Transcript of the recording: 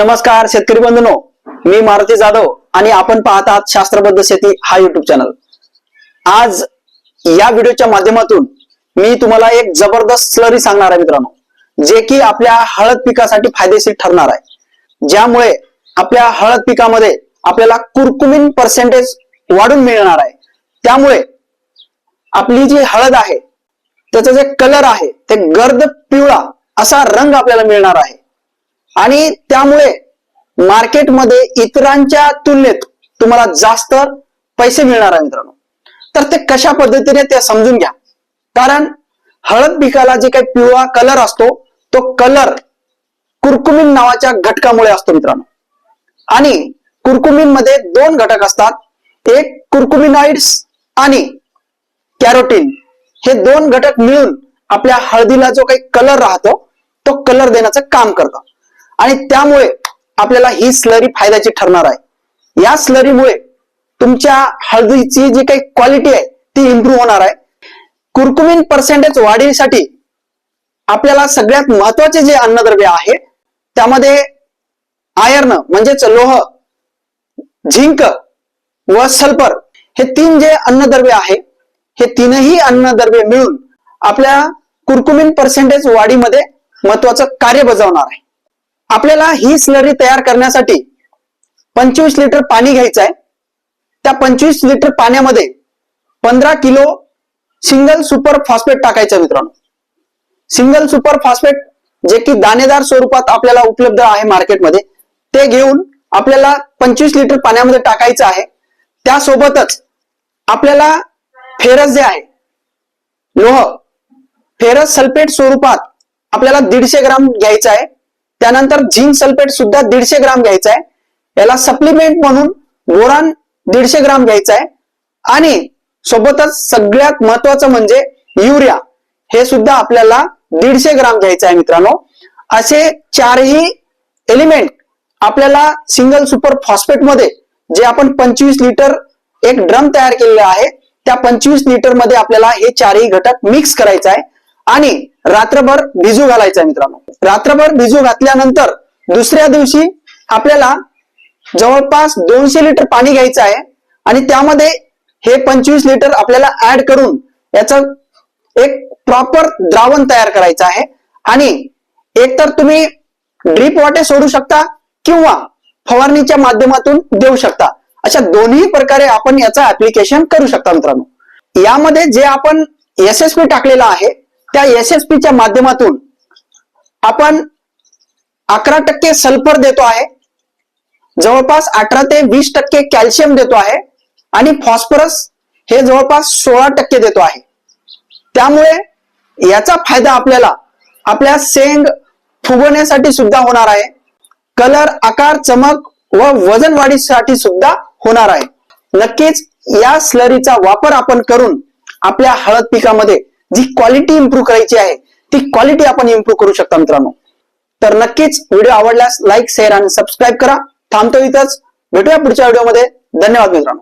नमस्कार शेतकरी बंधूंनो. मी मारुती जाधव आणि आपण पाहत आहात शास्त्रबद्ध शेती हा युट्यूब चॅनल आज या व्हिडिओच्या माध्यमातून मी तुम्हाला एक जबरदस्त स्लरी सांगणार आहे मित्रांनो जे की आपल्या हळद पिकासाठी फायदेशीर ठरणार आहे. ज्यामुळे आपल्या हळद पिकामध्ये आपल्याला कुरकुमीन पर्सेंटेज वाढून मिळणार आहे. त्यामुळे आपली जी हळद आहे त्याचा जे कलर आहे ते गर्द पिवळा असा रंग आपल्याला मिळणार आहे. आणि त्यामुळे मार्केटमध्ये इतरांच्या तुलनेत तुम्हाला जास्त पैसे मिळणार आहे मित्रांनो. तर ते कशा पद्धतीने ते समजून घ्या. कारण हळद पिकाला जे काही पिवळा कलर असतो तो कलर कुरकुमिन नावाच्या घटकामुळे असतो मित्रांनो. आणि कुरकुमीन मध्ये दोन घटक असतात. एक कुरकुमिनॉइड्स आणि कॅरोटीन. हे दोन घटक मिळून आपल्या हळदीला जो काही कलर राहतो तो कलर देण्याचं काम करतात आणि त्यामुळे आपल्याला ही स्लरी फायद्याची ठरणार आहे. या स्लरीमुळे तुमच्या हळदीची जी काही क्वालिटी आहे ती इम्प्रूव्ह होणार आहे. कुरकुमीन पर्सेंटेज वाढीसाठी आपल्याला सगळ्यात महत्त्वाचे जे अन्नद्रव्य आहे त्यामध्ये आयर्न म्हणजेच लोह झिंक व सल्फर हे तीन जे अन्नद्रव्य आहे हे तीनही अन्नद्रव्य मिळून आपल्या कुरकुमीन पर्सेंटेज वाढीमध्ये महत्वाचं कार्य बजावणार आहे. आपल्याला ही स्लरी तयार करण्यासाठी पंचवीस लिटर पाणी घ्यायचं आहे त्या पंचवीस लिटर पाण्यामध्ये पंधरा किलो सिंगल सुपर फॉस्फेट टाकायचं मित्रांनो. सिंगल सुपर फॉस्फेट जे की दाणेदार स्वरूपात आपल्याला उपलब्ध आहे मार्केटमध्ये ते घेऊन आपल्याला पंचवीस लिटर पाण्यामध्ये टाकायचं आहे. त्यासोबतच आपल्याला फेरस जे आहे लोह फेरस सल्फेट स्वरूपात आपल्याला दीडशे ग्राम घ्यायचं आहे. त्यानंतर झिंक सल्फेट सुद्धा दीडशे ग्राम घ्यायचा आहे याला सप्लिमेंट म्हणून बोरान दीडशे ग्राम घ्यायचा आहे आणि सोबतच सगळ्यात महत्वाचं म्हणजे युरिया. हे सुद्धा आपल्याला दीडशे ग्राम घ्यायचं आहे मित्रांनो. असे चारही एलिमेंट आपल्याला सिंगल सुपर फॉस्फेटमध्ये जे आपण पंचवीस लिटर एक ड्रम तयार केलेला आहे त्या पंचवीस लिटरमध्ये आपल्याला हे चारही घटक मिक्स करायचं आहे आणि रात्रभर भिजू घालायचं मित्रांनो. रात्रभर भिजू घातल्यानंतर दुसऱ्या दिवशी आपल्याला जवळपास दोनशे लिटर पाणी घ्यायचं आहे आणि त्यामध्ये हे पंचवीस लिटर आपल्याला ऍड करून याचं एक प्रॉपर द्रावण तयार करायचं आहे. आणि एकतर तुम्ही ड्रीप वाटे सोडू शकता किंवा फवारणीच्या माध्यमातून देऊ शकता. अशा दोन्ही प्रकारे आपण याचं ऍप्लिकेशन करू शकता मित्रांनो. यामध्ये जे आपण एस एस पी टाकलेला आहे त्या एस एस माध्यमातून आपण अकरा टक्के सल्फर देतो आहे. जवळपास अठरा ते वीस टक्के कॅल्शियम देतो आहे आणि फॉस्फरस हे जवळपास सोळा टक्के देतो आहे. त्यामुळे याचा फायदा आपल्याला आपल्या शेंग फुगवण्यासाठी सुद्धा होणार आहे. कलर आकार चमक व वजन वाढीसाठी सुद्धा होणार आहे. नक्कीच या स्लरीचा वापर आपण करून आपल्या हळद पिकामध्ये जी क्वालिटी इम्प्रूव्ह करायची आहे ती क्वालिटी आपण इम्प्रूव्ह करू शकता मित्रांनो. तर नक्कीच व्हिडिओ आवडल्यास लाईक शेअर आणि सबस्क्राईब करा. थांबतो इथंच. भेटूया पुढच्या व्हिडिओमध्ये धन्यवाद मित्रांनो.